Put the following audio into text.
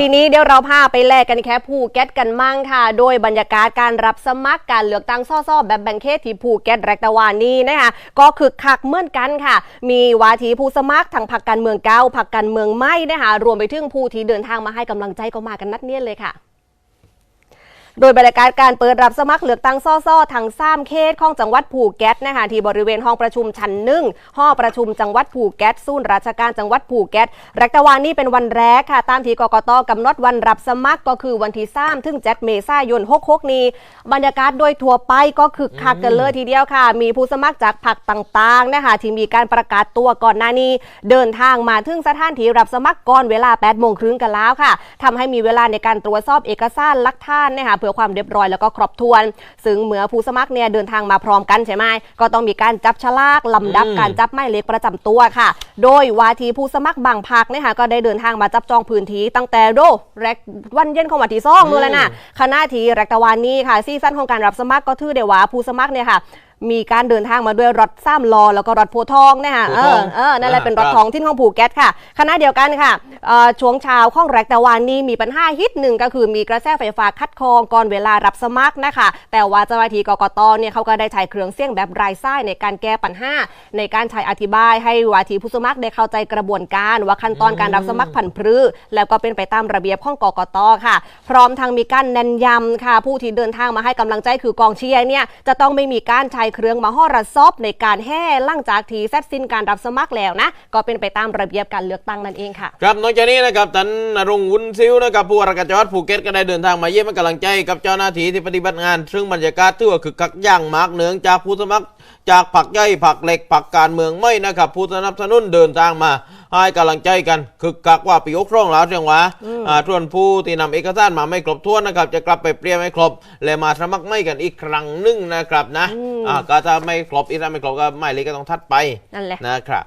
ทีนี้เดี๋ยวเราพาไปแลกกันแค่ภูเก็ตกันมั่งค่ะ โดยบรรยากาศการรับสมัครการเลือกตั้งซ่อๆแบบแบ่งเขตที่ภูเก็ตแรกตะวันนี้นะคะก็คึกคักเหมือนกันค่ะ มีวาทีผู้สมัครทางพรรคการเมืองเก้าพรรคการเมืองไม่นะคะรวมไปถึงผู้ที่เดินทางมาให้กำลังใจก็มากันนัดเนียนเลยค่ะ โดยบรรยากาศการเปิดรับสมัครเลือกตั้งซ่อๆทางซ้ำเขตของจังหวัดภูเก็ตนะคะที่บริเวณห้องประชุมชั้นหนึ่งห้องประชุมจังหวัดภูเก็ตศูนย์ราชการจังหวัดภูเก็ตแรกตะวันนี้เป็นวันแรกค่ะ ตามที่กกตกำหนดวันรับสมัครก็คือวันที่3ถึง7เมษายน66นี้ บรรยากาศโดยทั่วไปก็คึกคักกันเลยทีเดียวค่ะ มีผู้สมัครจากพรรคต่างๆนะคะที่มีการประกาศตัวก่อนหน้านี้ เดินทางมาถึงสถานที่รับสมัครก่อนเวลา8โมงครึ่งกันแล้วค่ะทำให้มีเวลาในการตรวจสอบเอกสารลักฐานนะคะเพื่อความเรียบร้อยแล้วก็ครบถ้วน ซึ่งเมื่อผู้สมัครเนี่ยเดินทางมาพร้อมกันใช่ไหมก็ต้องมีการจับฉลากลำดับอืมการจับหมายเลขประจำตัวค่ะ โดยวาทีผู้สมัครบางพักนะคะก็ได้เดินทางมาจับจองพื้นที่ตั้งแต่โดแรกวันเย็นของวันที่สองนู่นแล้วนะคณะทีแรกตะวันนี้ค่ะซีซั่นของการรับสมัครก็ถือได้ว่าผู้สมัครเนี่ยค่ะ มีการเดินทางมาด้วยรถซ้ำล้อแล้วก็รถโพธิ์ทองนะคะโพเอธิ์ทอองเออนั่นแหละอ่าเป็นรถครับ ท้องที่ของภูเก็ตค่ะคณะเดียวกันค่ะเอ่อช่วงเช้าของแรกตะวันนี้มีปัญหาฮิตหนึ่งก็คือมีกระแสไฟฟ้าคัดคองก่อนเวลารับสมัครนะคะ แต่ว่าเจ้าหน้าที่กกตเนี่ยเขาก็ได้ใช้เครื่องเสียงแบบรายไส้ในการแก้ปัญหาในการใช้อธิบายให้วาทีผู้สมัครได้เข้าใจกระบวนการว่าขั้นตอนการรับสมัครผันพรือแล้วก็เป็นไปตามระเบียบของกกตค่ะ พร้อมทางมีการเน้นย้ำค่ะ ผู้ที่เดินทางมาให้กำลังใจคือกองเชียร์เนี่ยจะต้องไม่มีการใช้เครื่องมหรสพในการแห่หลังจากทีเสร็จสิ้นการรับสมัครแล้วนะ ก็เป็นไปตามระเบียบการเลือกตั้งนั่นเองค่ะ ครับนอกจากนี้นะครับท่านนรงวุ้นซิวนะครับผู้ว่าราชการจังหวัดภูเก็ตก็ได้เดินทางมาเยี่ยมให้กำลังใจกับเจ้าหน้าที่ที่ปฏิบัติงาน ซึ่งบรรยากาศถือว่าคึกคักอย่างมากเนืองจากผู้สมัครจากผักใหญ่ผักเหล็กผักการเมืองไม่นะครับผู้สนับสนุนเดินทางมา ให้กำลังใจกันคึกคักว่าปียกร่องแล้วเชียงหวาอ่าส่วนผู้ที่นำเอกสารมาไม่ครบถ้วนนะครับ จะกลับไปเปลี่ยนให้ครบ และมาสมัครไม่กันอีกครั้งหนึ่งนะครับนะอ่าก็ถ้าไม่ครบอีกถ้าไม่ครบก็ไม่เลยก็ต้องทัดไปนั่นแหละนะครับ